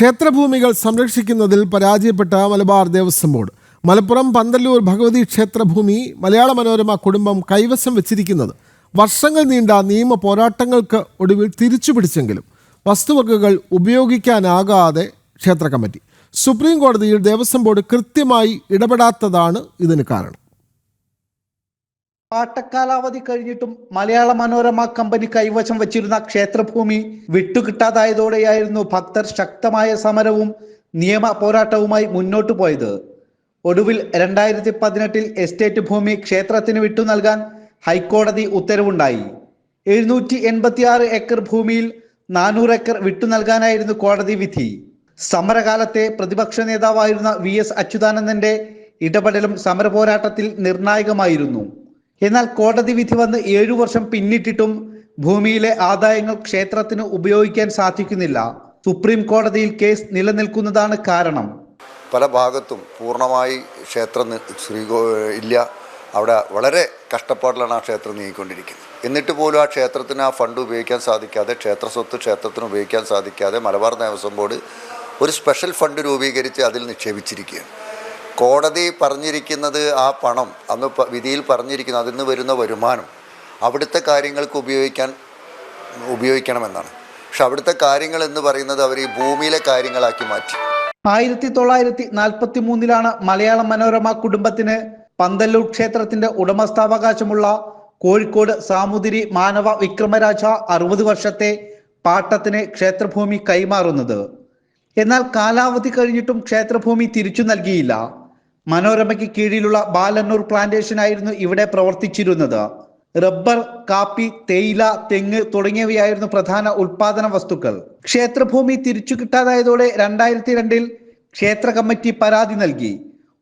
ക്ഷേത്രഭൂമികൾ സംരക്ഷിക്കുന്നതിൽ പരാജയപ്പെട്ട മലബാർ ദേവസ്വം ബോർഡ് മലപ്പുറം പന്തല്ലൂർ ഭഗവതി ക്ഷേത്രഭൂമി മലയാള മനോരമ കുടുംബം കൈവശം വെച്ചിരിക്കുന്നത്. വർഷങ്ങൾ നീണ്ട നിയമ പോരാട്ടങ്ങൾക്ക് ഒടുവിൽ തിരിച്ചുപിടിച്ചെങ്കിലും വസ്തുവകകൾ ഉപയോഗിക്കാനാകാതെ ക്ഷേത്ര കമ്മിറ്റി. സുപ്രീം കോടതിയിൽ ദേവസ്വം ബോർഡ് കൃത്യമായി ഇടപെടാത്തതാണ് ഇതിന് കാരണം. പാട്ടക്കാലാവധി കഴിഞ്ഞിട്ടും മലയാള മനോരമ കമ്പനി കൈവശം വച്ചിരുന്ന ക്ഷേത്രഭൂമി വിട്ടുകിട്ടാതായതോടെയായിരുന്നു ഭക്തർ ശക്തമായ സമരവും നിയമ പോരാട്ടവുമായി മുന്നോട്ടു പോയത്. ഒടുവിൽ രണ്ടായിരത്തി പതിനെട്ടിൽ എസ്റ്റേറ്റ് ഭൂമി ക്ഷേത്രത്തിന് വിട്ടു നൽകാൻ ഹൈക്കോടതി ഉത്തരവുണ്ടായി. എഴുന്നൂറ്റി എൺപത്തിയാറ് ഏക്കർ ഭൂമിയിൽ നാനൂറ് ഏക്കർ വിട്ടു നൽകാനായിരുന്നു കോടതി വിധി. സമരകാലത്തെ പ്രതിപക്ഷ നേതാവായിരുന്ന വി എസ് അച്യുതാനന്ദന്റെ ഇടപെടലും സമരപോരാട്ടത്തിൽ നിർണായകമായിരുന്നു. എന്നാൽ കോടതി വിധി വന്ന് ഏഴു വർഷം പിന്നിട്ടിട്ടും ഭൂമിയിലെ ആദായങ്ങൾ ക്ഷേത്രത്തിന് ഉപയോഗിക്കാൻ സാധിക്കുന്നില്ല. സുപ്രീം കോടതിയിൽ കേസ് നിലനിൽക്കുന്നതാണ് കാരണം. പല ഭാഗത്തും പൂർണമായി ക്ഷേത്രം ശ്രീകോ ഇല്ല. അവിടെ വളരെ കഷ്ടപ്പാടിലാണ് ആ ക്ഷേത്രം നീങ്ങിക്കൊണ്ടിരിക്കുന്നത്. എന്നിട്ട് പോലും ആ ക്ഷേത്രത്തിന് ആ ഫണ്ട് ഉപയോഗിക്കാൻ സാധിക്കാതെ ക്ഷേത്ര സ്വത്ത് ക്ഷേത്രത്തിന് ഉപയോഗിക്കാൻ സാധിക്കാതെ മലബാർ ദേവസ്വം ബോർഡ് ഒരു സ്പെഷ്യൽ ഫണ്ട് രൂപീകരിച്ച് അതിൽ നിക്ഷേപിച്ചിരിക്കുകയാണ്. കോടതി പറഞ്ഞിരിക്കുന്നത് ആ പണം അന്ന് വിധിയിൽ പറഞ്ഞിരിക്കുന്നത് അതിൽ നിന്ന് വരുന്ന വരുമാനം അവിടുത്തെ കാര്യങ്ങൾക്ക് ഉപയോഗിക്കാൻ ഉപയോഗിക്കണമെന്നാണ്. പക്ഷെ അവിടുത്തെ കാര്യങ്ങൾ എന്ന് പറയുന്നത് അവർ ഈ ഭൂമിയിലെ കാര്യങ്ങളാക്കി മാറ്റി. ആയിരത്തി തൊള്ളായിരത്തി നാൽപ്പത്തി മൂന്നിലാണ് മലയാള മനോരമ കുടുംബത്തിന് പന്തല്ലൂർ ക്ഷേത്രത്തിന്റെ ഉടമസ്ഥാവകാശമുള്ള കോഴിക്കോട് സാമൂതിരി മാനവ വിക്രമരാജ അറുപത് വർഷത്തെ പാട്ടത്തിന് ക്ഷേത്രഭൂമി കൈമാറുന്നത്. എന്നാൽ കാലാവധി കഴിഞ്ഞിട്ടും ക്ഷേത്രഭൂമി തിരിച്ചു നൽകിയില്ല. മനോരമയ്ക്ക് കീഴിലുള്ള ബാലന്നൂർ പ്ലാന്റേഷനായിരുന്നു ഇവിടെ പ്രവർത്തിച്ചിരുന്നത്. റബ്ബർ കാപ്പി തേയില തെങ്ങ് തുടങ്ങിയവയായിരുന്നു പ്രധാന ഉൽപാദന വസ്തുക്കൾ. ക്ഷേത്രഭൂമി തിരിച്ചു കിട്ടാതായതോടെ രണ്ടായിരത്തി രണ്ടിൽ ക്ഷേത്ര കമ്മിറ്റി പരാതി നൽകി.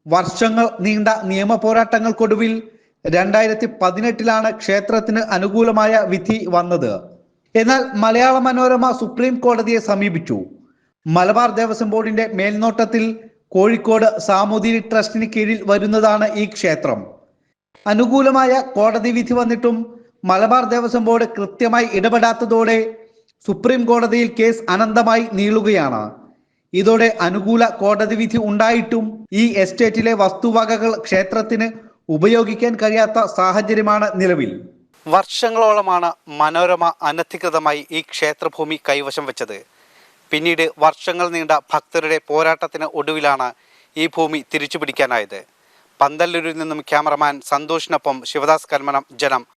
വർഷങ്ങൾ നീണ്ട നിയമ പോരാട്ടങ്ങൾക്കൊടുവിൽ രണ്ടായിരത്തി പതിനെട്ടിലാണ് ക്ഷേത്രത്തിന് അനുകൂലമായ വിധി വന്നത്. എന്നാൽ മലയാള മനോരമ സുപ്രീം കോടതിയെ സമീപിച്ചു. മലബാർ ദേവസ്വം ബോർഡിന്റെ മേൽനോട്ടത്തിൽ കോഴിക്കോട് സാമൂതിരി ട്രസ്റ്റിന് കീഴിൽ വരുന്നതാണ് ഈ ക്ഷേത്രം. അനുകൂലമായ കോടതി വിധി വന്നിട്ടും മലബാർ ദേവസ്വം ബോർഡ് കൃത്യമായി ഇടപെടാത്തതോടെ സുപ്രീം കോടതിയിൽ കേസ് അനന്തമായി നീളുകയാണ്. ഇതോടെ അനുകൂല കോടതി വിധി ഉണ്ടായിട്ടും ഈ എസ്റ്റേറ്റിലെ വസ്തുവകകൾ ക്ഷേത്രത്തിന് ഉപയോഗിക്കാൻ കഴിയാത്ത സാഹചര്യമാണ് നിലവിൽ. വർഷങ്ങളോളമാണ് മനോരമ അനധികൃതമായി ഈ ക്ഷേത്രഭൂമി കൈവശം വെച്ചത്. പിന്നീട് വർഷങ്ങൾ നീണ്ട ഭക്തരുടെ പോരാട്ടത്തിന് ഒടുവിലാണ് ഈ ഭൂമി തിരിച്ചുപിടിക്കാനായത്. പന്തല്ലൂരിൽ നിന്നും ക്യാമറമാൻ സന്തോഷിനൊപ്പം ശിവദാസ് കൽമനം ജനം.